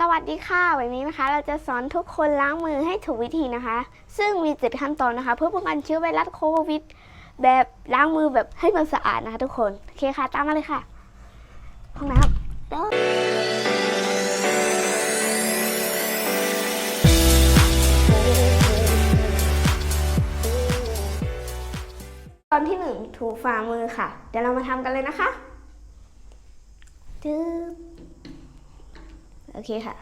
สวัสดีค่ะ วันนี้นะคะ เราจะสอนทุกคนล้างมือให้ถูกวิธีนะคะ ซึ่งมีเจ็ดขั้นตอนนะคะ เพื่อป้องกันเชื้อไวรัสโควิด แบบล้างมือแบบให้มันสะอาดนะคะทุกคน โอเคค่ะ ตามมาเลยค่ะห้องน้ำเริ่มตอนที่หนึ่งถูฝ่ามือค่ะ เดี๋ยวเรามาทำกันเลยนะคะจึ๊บ โอเคค่ะ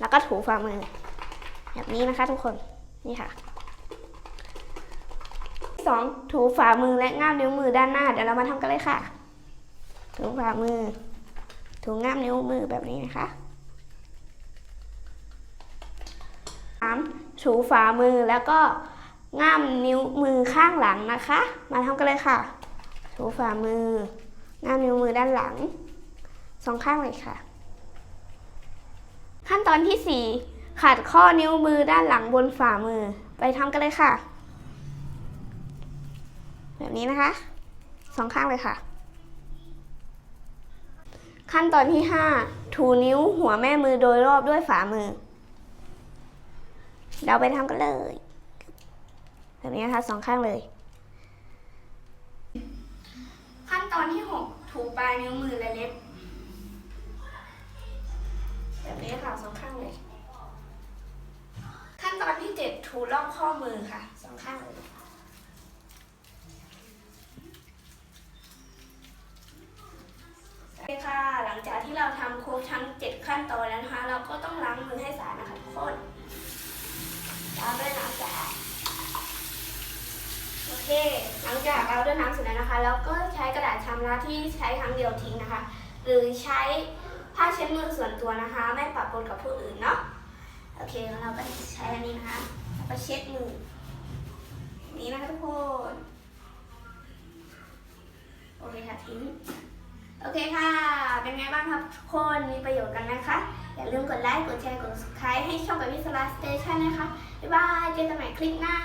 แล้วก็ถูฝ่ามือ แบบนี้นะคะทุกคนนี่ค่ะสองถูฝ่ามือและง่ามนิ้วมือด้านหน้า เดี๋ยวเรามาทำกันเลยค่ะ ถูฝ่ามือ ถูง่ามนิ้วมือแบบนี้นะคะสามถูฝ่ามือแล้วก็ง่ามนิ้วมือข้างหลังนะคะ มาทำกันเลยค่ะ ถูฝ่ามือ ง่ามนิ้วมือด้านหลัง สองข้างเลยค่ะ ขั้นตอนที่ 4 ขัดข้อนิ้วมือด้านหลังบนฝ่ามือ ไปทำกันเลยค่ะ แบบนี้นะคะสองข้างเลยค่ะ ขั้นตอนที่ 5 ถูนิ้วหัวแม่มือโดยรอบด้วยฝ่ามือ เราไปทำกันเลย แบบนี้นะคะสองข้างเลยขั้นตอนที่ 6 ถูปลายนิ้วมือและเล็บแบบ ที่7ถูรอบข้อมือค่ะสองข้างเลยโอเคค่ะ หลังจากที่เราทำครบทั้ง 7 ขั้นตอนแล้วนะคะ เราก็ต้องล้างมือให้สะอาดนะคะทุกคนล้างด้วยน้ำสะอาดโอเค หลังจากเราด้วยน้ำเสร็จแล้วนะคะ เราก็ใช้กระดาษชำระที่ใช้ครั้งเดียวทิ้งนะคะ หรือใช้ผ้าเช็ดมือส่วนตัวนะคะ ไม่ปะปนกับผู้อื่นเนาะ โอเคแล้วเราก็ใช้อันนี้นะคะแล้วก็เช็ดมืออย่นี้นะคะทุกคน โอเคค่ะทิ้ง โอเคค่ะ เป็นไงบ้างครับทุกคน มีประโยชน์กันนะคะ อย่าลืมกดไลค์ กดแชร์ กด subscribe ให้ช่องกับวิสลาสเตชันนะคะ บ๊ายบาย เจอกันใหม่คลิปหน้า